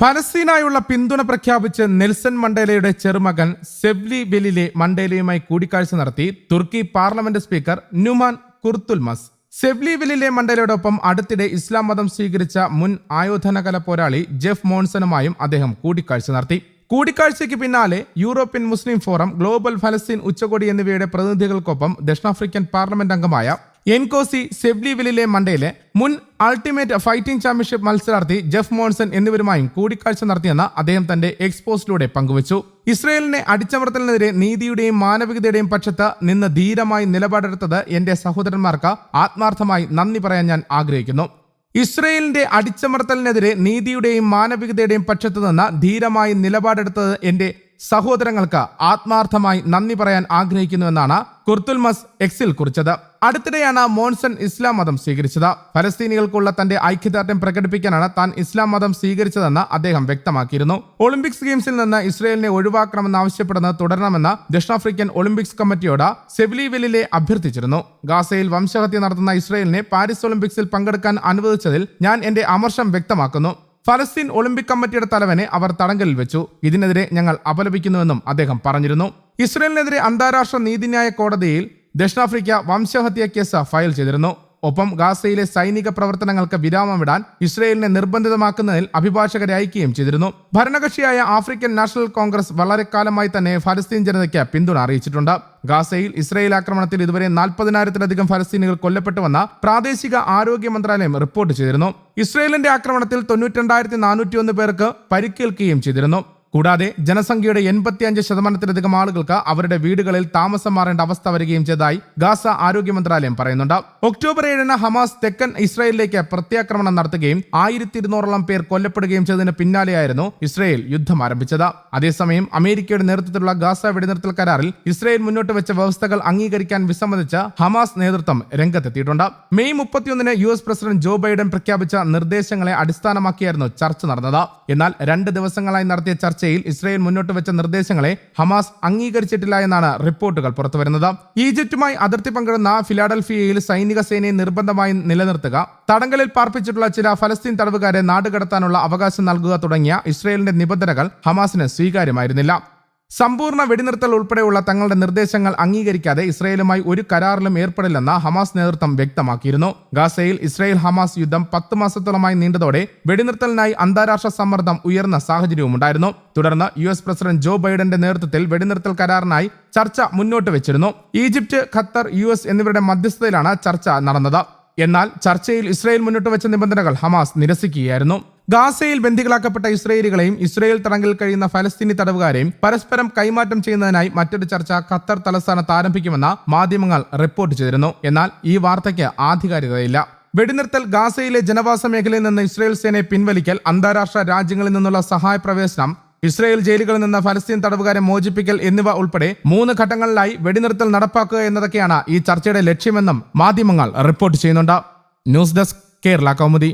ഫലസ്തീനായുള്ള പിന്തുണ പ്രഖ്യാപിച്ച് നെൽസൺ മണ്ടേലയുടെ ചെറുമകൻ സെവ്ലി വെലിലെ മണ്ടേലയുമായി കൂടിക്കാഴ്ച നടത്തി തുർക്കി പാർലമെന്റ് സ്പീക്കർ നുമാൻ കുർത്തുൽമസ്. സെവ്ലിവിലിലെ മണ്ടേലയോടൊപ്പം അടുത്തിടെ ഇസ്ലാം മതം സ്വീകരിച്ച മുൻ ആയോധനകല പോരാളി ജെഫ് മോൺസണുമായും അദ്ദേഹം കൂടിക്കാഴ്ച നടത്തി. കൂടിക്കാഴ്ചയ്ക്ക് പിന്നാലെ യൂറോപ്യൻ മുസ്ലിം ഫോറം ഗ്ലോബൽ ഫലസ്തീൻ ഉച്ചകോടി എന്നിവയുടെ പ്രതിനിധികൾക്കൊപ്പം ദക്ഷിണാഫ്രിക്കൻ പാർലമെന്റ് അംഗമായ എൻകോസി സെവ്ലിവിലിലെ മണ്ടയിലെ മുൻ അൾട്ടിമേറ്റ് ഫൈറ്റിംഗ് ചാമ്പ്യൻഷിപ്പ് മത്സരാർത്ഥി ജെഫ് മോൺസൺ എന്നിവരുമായും കൂടിക്കാഴ്ച നടത്തിയെന്ന് അദ്ദേഹം തന്റെ എക്സ്പോസ്റ്റിലൂടെ പങ്കുവച്ചു. ഇസ്രയേലിനെ അടിച്ചമർത്തലിനെതിരെ നീതിയുടെയും മാനവികതയുടെയും പക്ഷത്ത് നിന്ന് ധീരമായി നിലപാടെടുത്തത് എന്റെ സഹോദരന്മാർക്ക് ആത്മാർത്ഥമായി നന്ദി പറയാൻ ഞാൻ ആഗ്രഹിക്കുന്നു. ഇസ്രയേലിന്റെ അടിച്ചമർത്തലിനെതിരെ നീതിയുടെയും മാനവികതയുടെയും പക്ഷത്തു നിന്ന് ധീരമായി നിലപാടെടുത്തത് എന്റെ സഹോദരങ്ങൾക്ക് ആത്മാർത്ഥമായി നന്ദി പറയാൻ ആഗ്രഹിക്കുന്നുവെന്നാണ് കുർത്തുൽമസ് എക്സിൽ കുറിച്ചത്. അടുത്തിടെയാണ് മോൺസൺ ഇസ്ലാം മതം സ്വീകരിച്ചത്. ഫലസ്തീനികൾക്കുള്ള തന്റെ ഐക്യദാർഢ്യം പ്രകടിപ്പിക്കാനാണ് താൻ ഇസ്ലാം മതം സ്വീകരിച്ചതെന്ന് അദ്ദേഹം വ്യക്തമാക്കിയിരുന്നു. ഒളിമ്പിക്സ് ഗെയിംസിൽ നിന്ന് ഇസ്രയേലിനെ ഒഴിവാക്കണമെന്ന് ആവശ്യപ്പെടുന്നത് തുടരണമെന്ന് ദക്ഷിണാഫ്രിക്കൻ ഒളിമ്പിക്സ് കമ്മിറ്റിയോട് സെവിലിവെലിലെ അഭ്യർത്ഥിച്ചിരുന്നു. ഗാസയിൽ വംശഹത്യ നടത്തുന്ന ഇസ്രയേലിനെ പാരീസ് ഒളിമ്പിക്സിൽ പങ്കെടുക്കാൻ അനുവദിച്ചതിൽ ഞാൻ എന്റെ അമർഷം വ്യക്തമാക്കുന്നു. ഫലസ്തീൻ ഒളിമ്പിക് കമ്മിറ്റിയുടെ തലവനെ അവർ തടങ്കലിൽ വെച്ചു. ഇതിനെതിരെ ഞങ്ങൾ അപലപിക്കുന്നുവെന്നും അദ്ദേഹം പറഞ്ഞിരുന്നു. ഇസ്രയേലിനെതിരെ അന്താരാഷ്ട്ര നീതിന്യായ കോടതിയിൽ ദക്ഷിണാഫ്രിക്ക വംശഹത്യാ കേസ് ഫയൽ ചെയ്തിരുന്നു. ഒപ്പം ഗാസയിലെ സൈനിക പ്രവർത്തനങ്ങൾക്ക് വിരാമമിടാൻ ഇസ്രയേലിനെ നിർബന്ധിതമാക്കുന്നതിൽ അഭിഭാഷകരെ അയക്കുകയും ചെയ്തിരുന്നു. ഭരണകക്ഷിയായ ആഫ്രിക്കൻ നാഷണൽ കോൺഗ്രസ് വളരെ കാലമായി തന്നെ ഫലസ്തീൻ ജനതയ്ക്ക് പിന്തുണ അറിയിച്ചിട്ടുണ്ട്. ഗാസയിൽ ഇസ്രയേൽ ആക്രമണത്തിൽ ഇതുവരെ നാൽപ്പതിനായിരത്തിലധികം ഫലസ്തീനികൾ കൊല്ലപ്പെട്ടുവെന്ന പ്രാദേശിക ആരോഗ്യ മന്ത്രാലയം റിപ്പോർട്ട് ചെയ്തിരുന്നു. ഇസ്രയേലിന്റെ ആക്രമണത്തിൽ തൊണ്ണൂറ്റി തൊണ്ണൂറ്റിരണ്ടായിരത്തി നാനൂറ്റിയൊന്ന് പേർക്ക് പരിക്കേൽക്കുകയും ചെയ്തിരുന്നു. കൂടാതെ ജനസംഖ്യയുടെ എൺപത്തിയഞ്ച് ശതമാനത്തിലധികം ആളുകൾക്ക് അവരുടെ വീടുകളിൽ താമസം മാറേണ്ട അവസ്ഥ വരികയും ചെയ്തതായി ഗാസ ആരോഗ്യ മന്ത്രാലയം പറയുന്നുണ്ട്. ഒക്ടോബർ ഏഴിന് ഹമാസ് തെക്കൻ ഇസ്രായേലിലേക്ക് പ്രത്യാക്രമണം നടത്തുകയും ആയിരത്തി ഇരുന്നൂറോളം പേർ കൊല്ലപ്പെടുകയും ചെയ്തതിന് പിന്നാലെയായിരുന്നു ഇസ്രായേൽ യുദ്ധം ആരംഭിച്ചത്. അതേസമയം അമേരിക്കയുടെ നേതൃത്വത്തിലുള്ള ഗാസ വെടിനിർത്തൽ കരാറിൽ ഇസ്രായേൽ മുന്നോട്ട് വെച്ച വ്യവസ്ഥകൾ അംഗീകരിക്കാൻ വിസമ്മതിച്ച ഹമാസ് നേതൃത്വം രംഗത്തെത്തിയിട്ടുണ്ട്. മെയ് മുപ്പത്തിയൊന്നിന് U S president Joe Biden പ്രഖ്യാപിച്ച നിർദ്ദേശങ്ങളെ അടിസ്ഥാനമാക്കിയായിരുന്നു ചർച്ച നടന്നത്. എന്നാൽ രണ്ട് ദിവസങ്ങളായി നടത്തിയ ചർച്ചയിൽ ഇസ്രായേൽ മുന്നോട്ട് വെച്ച നിർദ്ദേശങ്ങളെ ഹമാസ് അംഗീകരിച്ചിട്ടില്ല എന്നാണ് റിപ്പോർട്ടുകൾ പുറത്തുവരുന്നത്. ഈജിപ്തുമായി അതിർത്തി പങ്കിടുന്ന ഫിലാഡൽഫിയയിൽ സൈനിക സേനയെ നിർബന്ധമായി നിലനിർത്തുക തടങ്കലിൽ പാർപ്പിച്ചിട്ടുള്ള ചില ഫലസ്തീൻ തടവുകാരെ നാടുകടത്താനുള്ള അവകാശം നൽകുക തുടങ്ങിയ ഇസ്രായേലിന്റെ നിബന്ധനകൾ ഹമാസിന് സ്വീകാര്യമായിരുന്നില്ല. സമ്പൂർണ വെടിനിർത്തൽ ഉൾപ്പെടെയുള്ള തങ്ങളുടെ നിർദ്ദേശങ്ങൾ അംഗീകരിക്കാതെ ഇസ്രയേലുമായി ഒരു കരാറിലും ഏർപ്പെടില്ലെന്ന് ഹമാസ് നേതൃത്വം വ്യക്തമാക്കിയിരുന്നു. ഗാസയിൽ ഇസ്രയേൽ ഹമാസ് യുദ്ധം പത്ത് മാസത്തോളമായി നീണ്ടതോടെ വെടിനിർത്തലിനായി അന്താരാഷ്ട്ര സമ്മർദ്ദം ഉയർന്ന സാഹചര്യവുമുണ്ടായിരുന്നു. തുടർന്ന് യു എസ് പ്രസിഡന്റ് ജോ ബൈഡന്റെ നേതൃത്വത്തിൽ വെടിനിർത്തൽ കരാറിനായി ചർച്ച മുന്നോട്ട് വെച്ചിരുന്നു. ഈജിപ്ത് ഖത്തർ യു എന്നിവരുടെ മധ്യസ്ഥതയിലാണ് ചർച്ച നടന്നത്. എന്നാൽ ചർച്ചയിൽ ഇസ്രയേൽ മുന്നോട്ട് വെച്ച നിബന്ധനകൾ ഹമാസ് നിരസിക്കുകയായിരുന്നു. ഗാസയിൽ ബന്ദികളാക്കപ്പെട്ട ഇസ്രയേലികളെയും ഇസ്രയേൽ തടങ്കിൽ കഴിയുന്ന ഫലസ്തീനി തടവുകാരെയും പരസ്പരം കൈമാറ്റം ചെയ്യുന്നതിനായി മറ്റൊരു ചർച്ച ഖത്തർ തലസ്ഥാനത്ത് ആരംഭിക്കുമെന്ന മാധ്യമങ്ങൾ റിപ്പോർട്ട് ചെയ്തിരുന്നു. എന്നാൽ ഈ വാർത്തയ്ക്ക് ആധികാരികതയില്ല. വെടിനിർത്തൽ ഗാസയിലെ ജനവാസ മേഖലയിൽ നിന്ന് ഇസ്രയേൽ സേനയെ പിൻവലിക്കൽ അന്താരാഷ്ട്ര രാജ്യങ്ങളിൽ നിന്നുള്ള സഹായ പ്രവേശനം ഇസ്രയേൽ ജയിലുകളിൽ നിന്ന് ഫലസ്തീൻ തടവുകാരെ മോചിപ്പിക്കൽ എന്നിവ ഉൾപ്പെടെ മൂന്ന് ഘട്ടങ്ങളിലായി വെടിനിർത്തൽ നടപ്പാക്കുക എന്നതൊക്കെയാണ് ഈ ചർച്ചയുടെ ലക്ഷ്യമെന്നും മാധ്യമങ്ങൾ റിപ്പോർട്ട് ചെയ്യുന്നുണ്ട്. News desk Kerala Kaumudi.